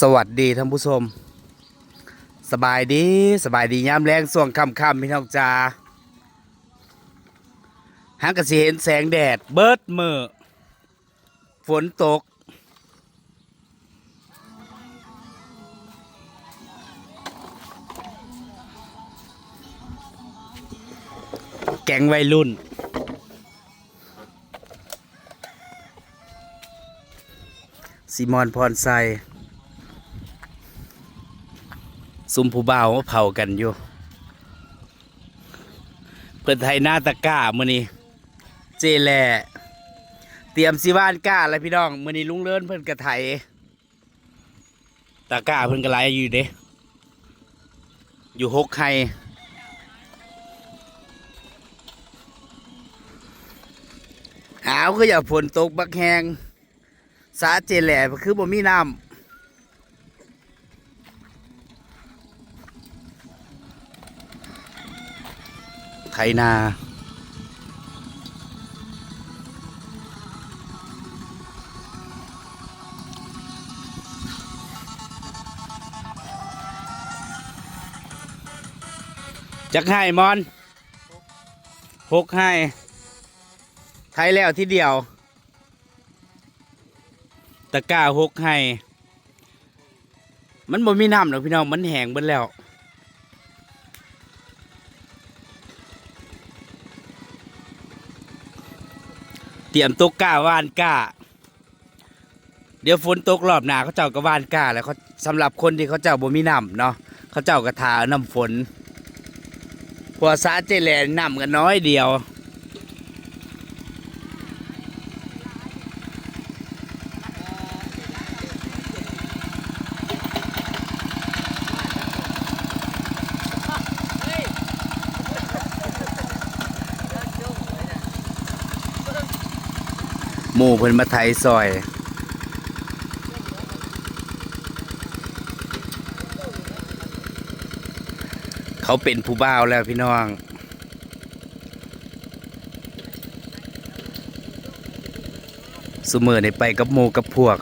สวัสดีท่านผู้ชม สบายดีสบายดียามแรงส่วงค่ำๆพี่น้องจ้าหางกระสีเห็นแสงแดด เบิดมือฝนตก แก๊งวัยรุ่นซีมอนพรไซ ซุมผู้บ่าวเผากันอยู่ เพิ่นไทยหน้าตะก้ามื้อนี้ เจแลเตรียมสิบ้านก้าแล้วพี่น้องมื้อนี้ลุงเลินเพิ่นกระไทยตะก้าเพิ่นก็หลอยู่เด้อยู่หกไฮหาวก็อย่าฝนตกบักแหงสาเจแหล่คือบ่มีน้ำ ไถนา จักให้มอนหกให้ไทยแล้วที่เดียว ตะกร้าหกให้มันบ่มีน้ำหรอกพี่น้อง มันแห้งเบิดแล้ว เตรียมตกก้าว่านก้า เดี๋ยวฝนตกรอบหนาเขาเจ้าก็ว่านก้าแล้วเขาสำหรับคนที่เขาเจ้าบ่มีน้ำเนาะเขาเจ้ากระทาน้ำฝนพวสาเจแลนน้ำกันน้อยเดียว มู่เพิ่นมาไทยซอย เขาเป็นผู้บ่าวแล้วพี่น้องสุมือในไปกับหมู่กับพวก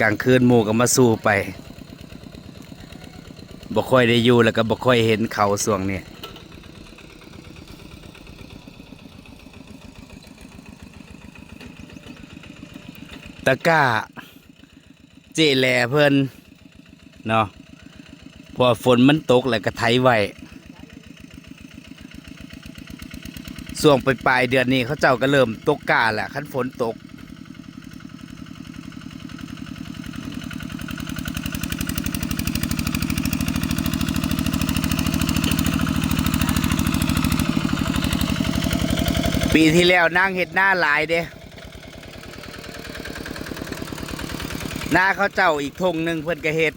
กลางคืนหมู่ก็มาสู้ไปบ่ค่อยได้อยู่แล้วก็บ่ค่อยเห็นเขาส่วงนี้ตะกร้า เจแลเพิ่นเนาะเพอฝนมันตกแล้วก็ไถไว้ส่วงไปปลายเดือนนี้เขาเจ้าก็เริ่มตกกาแหละคันฝนตก ปีที่แล้วนั่งเห็ดหน้าหลายเด้ หน้าเขาเจ้าอีกทงหนึ่งเพิ่นก็เฮ็ด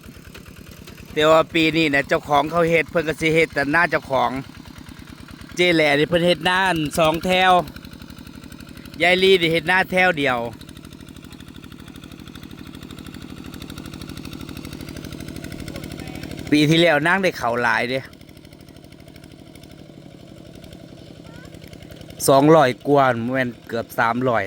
แต่ว่าปีนี้เนะเจ้าของเขาเฮ็ดเพิ่นก็สิเฮ็ดแต่หน้าเจ้าของ เจแหล่นี่เพิ่นเฮ็ดหน้าสองแถวยายลีนี่เฮ็ดหน้าแถวเดียวปีที่แล้วนั่งได้เข่าหลายเด้สองร้อยกว่าแม่นเกือบสามร้อย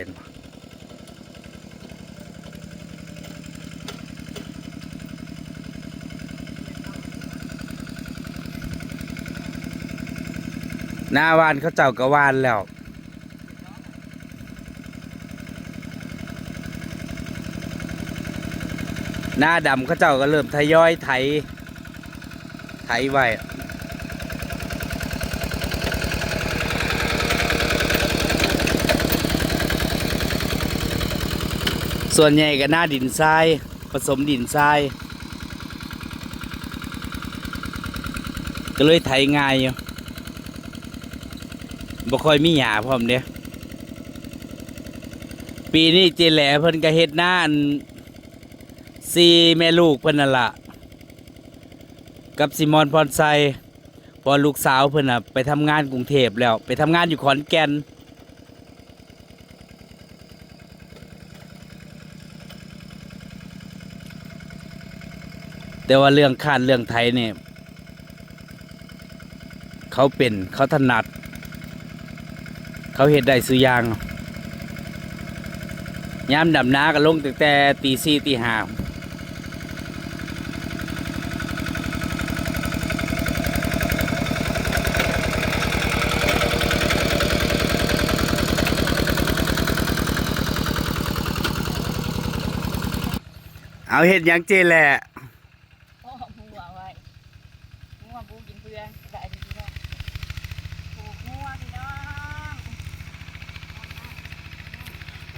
หน้าวานเขาเจ้าก็วานแล้ว หน้าดำเขาเจ้าก็เริ่มทยอยไถ ไถไว้ส่วนใหญ่ก็หน้าดินทราย ผสมดินทราย ก็เลยไถง่ายอยู่ บ่ค่อยมีหยาพร้อมเด้ปีนี้เจแหล่เพิ่นก็เฮ็ดหน้าอันซีแม่ลูกเพิ่นนั่นล่ะกับซิมอนพรไซพอลูกสาวเพิ่นน่ะไปทำงานกรุงเทพแล้ว ไปทำงานอยู่ขอนแก่นแต่ว่าเรื่องคานเรื่องไทยเนี่ย เขาเป็นเขาถนัด เขาเห็ดได้ซื้อยางยามดำน้าก็ลงตั้งแต่ตีสี่ตีห้าเอาเห็ดยังเจนแหละ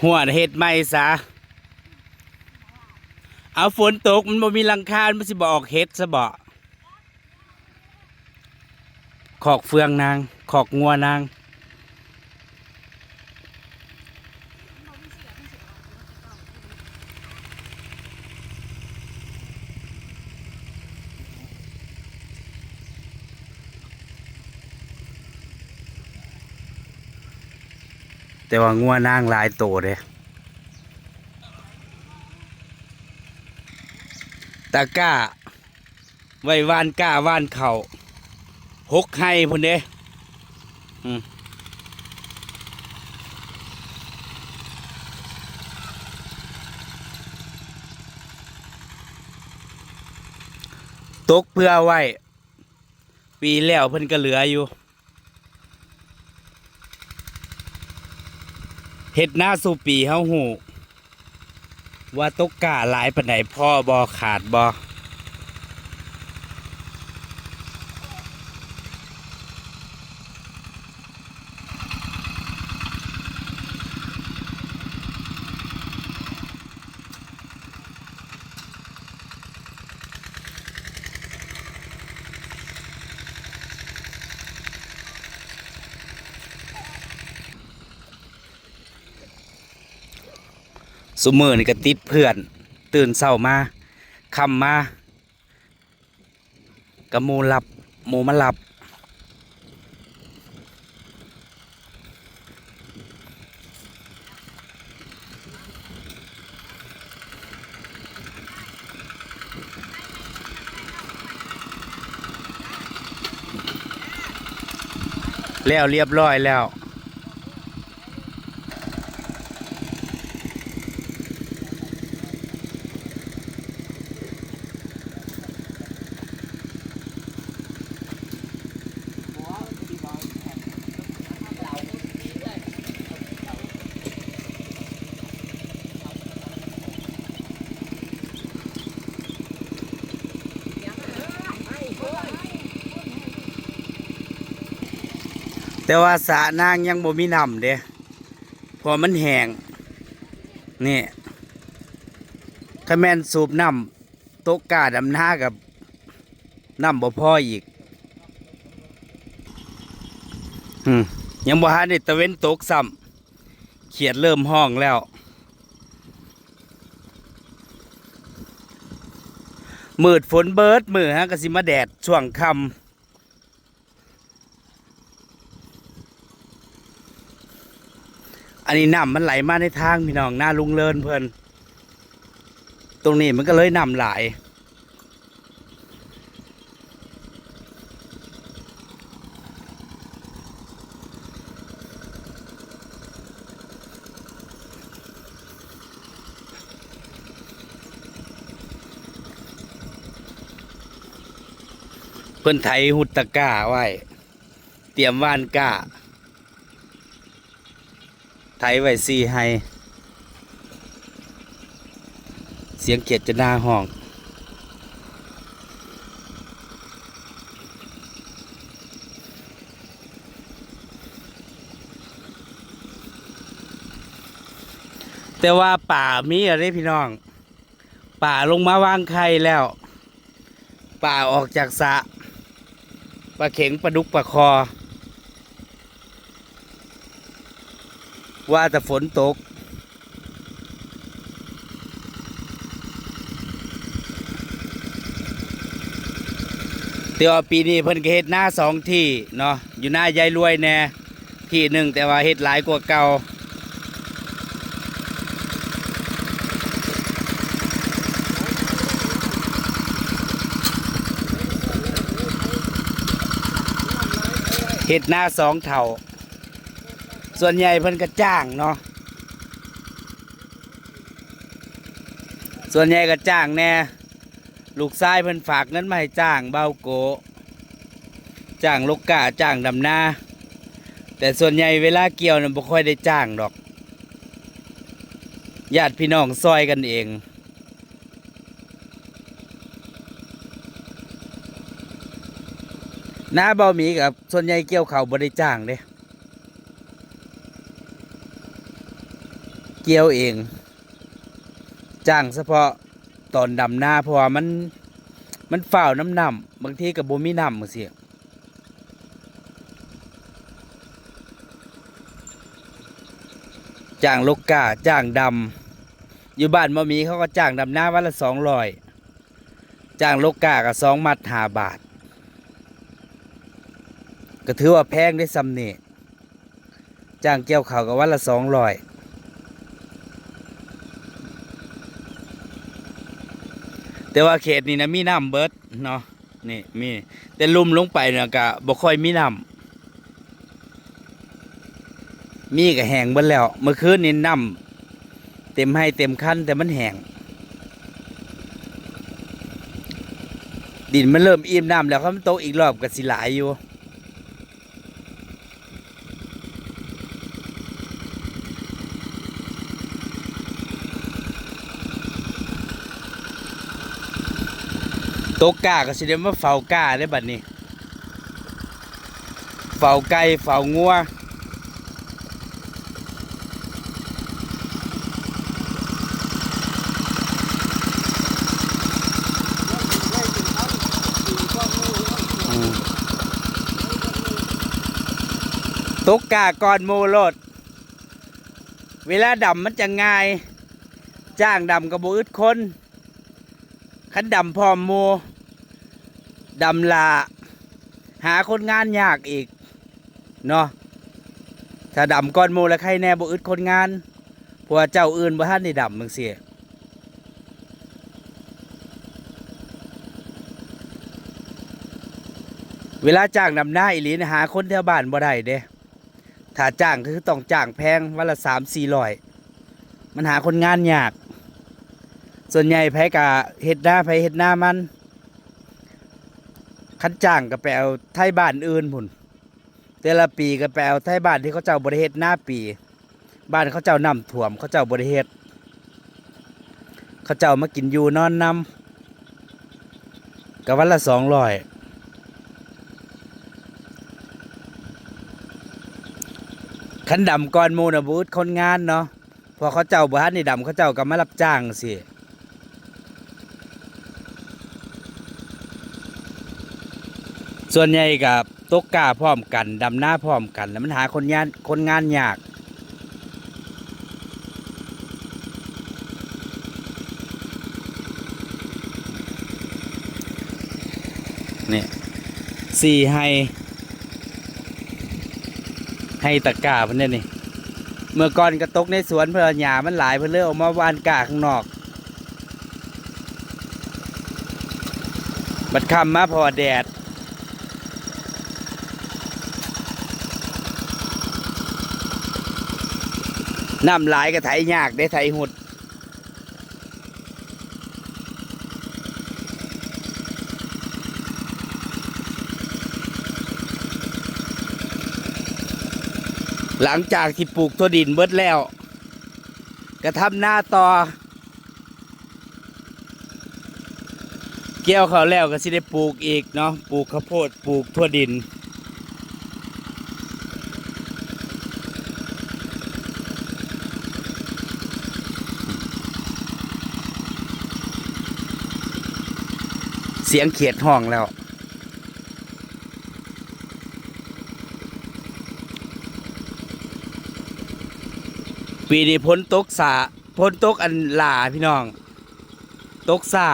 หัวเห็ดไม่ซะเอาฝนตกมันบ่มีหลังคา มันสิบ่ออกเห็ดซะบ่ขอกเฟืองนาง ขอกงัวนาง แต่ว่างัวนางลายโตเด้ตะก้า ไว้ว่านก้าว่านเขาหกให้พุ่นเด้ตกเพื่อไว้ ปีแล้วเพิ่นก็เหลืออยู่ เฮ็ดหน้าสู่ปีเฮาหูว่าตกกะหลายปานไหนพ่อบอขาดบ สุมือนี่ก็ติดเพื่อน ตื่นเศร้ามาคำมากับหมูหลับหมูมาหลับ แล้วเรียบร้อยแล้ว แต่ว่าสระนางยังบ่มีน้ำเด้พอมันแห้งนี่ถ้าแม่นสูบน้ำโตกกาดำหน้ากับน้ำบ่พออีกอยังบ่ทันได้ตะเว้นตกซ้ำเขียดเริ่มห้องแล้ว มืดฝนเบิดมือฮะก็สิมาแดดช่วงคำ อันนี้น้ำมันไหลมาในทางพี่น้องหน้าลุงเลินเพื่อนตรงนี้มันก็เลยน้ำไหลายเพื่อนไทยหุดตะก้าไว้ เตรียมว่านก้า ไทยไว้ซีให้เสียงเกียดจะหน้าห้อง แต่ว่าป่ามีอะไรพี่น้อง ป่าลงมาวางไข่แล้ว ป่าออกจากสระปลาเข็งปลาดุกปลาคอ ว่าแต่ฝนตกแต่ว่าปีนี้เพิ่นก็เฮ็ดหน้าสองที่เนาะอยู่หน้ายายรวยแน่ที่หนึ่งแต่ว่าเฮ็ดหลายกว่าเก่าเฮ็ดหน้าสองเท่า ส่วนใหญ่เพิ่นก็จ้างเนาะส่วนใหญ่ก็จ้างแน่ลูกชายเพิ่นฝากเงินมาให้จ้างเบาโกจ้างลูกกะจ้างดำนาแต่ส่วนใหญ่เวลาเกี่ยวนั้นบ่ค่อยได้จ้างดอกญาติพี่น้องซอยกันเอง น้าเบาหมีกับส่วนใหญ่เกี่ยวเขาบ่ได้จ้างเลย เกี่ยวเอง จ้างเฉพาะตอนดำหน้าเพราะว่ามันมันฝ่าวน้ำนำบางทีกับบ่มีน้ำเสียจ้างลูกกาจ้างดำอยู่บ้านบ่มีเขาก็จ้างดำหน้าวันละสองร้อยจ้างลูกกากับสองมัดห้าบาท ก็ถือว่าแพงได้ซ้ำนี่จ้างเกี่ยวเขาวกับวันละสองร้อย แต่ว่าเขตนี้นะมีน้ำเบิดเนาะนี่มีแต่ลุ่มลงไปเนี่ยกะบ่ค่อยมีน้ำมีกะแห้งเบิดแล้ว เมื่อคืนนี้น้ำเต็มให้เต็มคันแต่มันแห้งดินมันเริ่มอิ่มน้ำแล้วเขามันโตอีกรอบก็สิหลายอยู่ ตกกาก็สิเดียมาเฝ้ากาได้บัดนี้ เฝ้าไก่เฝ้างัวตกกาก่อนหมูโลด เวลาดำมันจะง่าย จ้างดำกับบุอึดคน ขันดำพร้อมหมูดำลาหาคนงานยากอีกเนาะถ้าดำก้อนหมูแล้วใครแน่บ่อึดคนงานเพวเจ้าอื่นบ่ท่านได้ดำมึงเสียเวลาจ้างดำหน้าอีหลีนหาคนแถวบ้านบ่ได้เด้ถ้าจ้างก็คือต้องจ้างแพงวันละสามสี่ร้อย มันหาคนงานยาก ส่วนใหญ่ไผกะเฮ็ดหน้าไผเฮ็ดหน้ามันคันจ้างก็ไปเอาไทยบ้านอื่นพุ่นแต่ละปีก็ไปเอาไทยบ้านที่เขาเจ้าบริเฮ็ดหน้าปี บ้านเขาเจ้าน้ำท่วม เขาเจ้าบริเฮ็ดเขาเจ้ามากินอยู่นอนนำก็วันละสองร้อยคันดำก่อนมูนะบูธคนงานเนาะพอเขาเจ้าบ้านนี่ดำเขาเจ้าก็มารับจ้างสิ ส่วนใหญ่กับตกกาพร้อมกันดำหน้าพร้อมกัน แล้วมันหาคนงานคนงานยากนี่สี่ให้ ให้ตะกาเพิ่นเนี่ยนี่ เมื่อก่อนกระตกในสวนเพื่อหญ้ามันหลายเพื่อเลือกออกมาวานกาข้างนอก บัดคำมาพอแดด น้ำหลายก็ไถยากได้ไถหุดหลังจากที่ปลูกตัวดินเบิดแล้วก็ทำหน้าต่อ เกี่ยวเขาแล้วก็สิได้ปลูกอีกเนาะปลูกข้าวโพดปลูกทั่วดิน เสียงเขียดห้องแล้ว ปีนี้พ้นตกสาพ้นตกอันหลาพี่น้อง ตกสา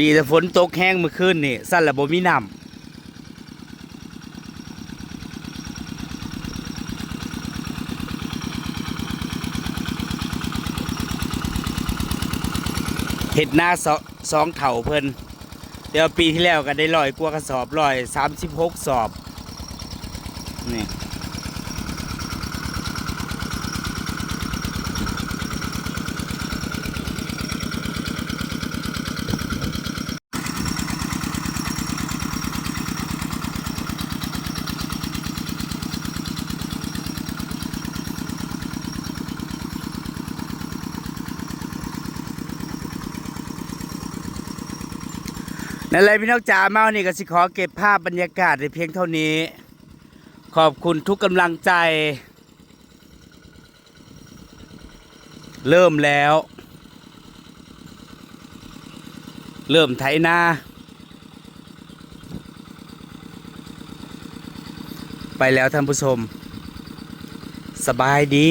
ดีแต่ฝนตกแห้งเมื่อคืนนี่ สั่นละบ่มีน้ำ เห็ดหน้าสอสองเถ่าเพิ่นเดี๋ยวปีที่แล้วก็ได้ลอยกลัวกระสอบลอยสามสิบหกสอบ นั่นแหละพี่น้องจ๋าเมานี่ก็สิขอเก็บภาพบรรยากาศในเพียงเท่านี้ ขอบคุณทุกกำลังใจ เริ่มแล้ว เริ่มไถนาไปแล้วท่านผู้ชม สบายดี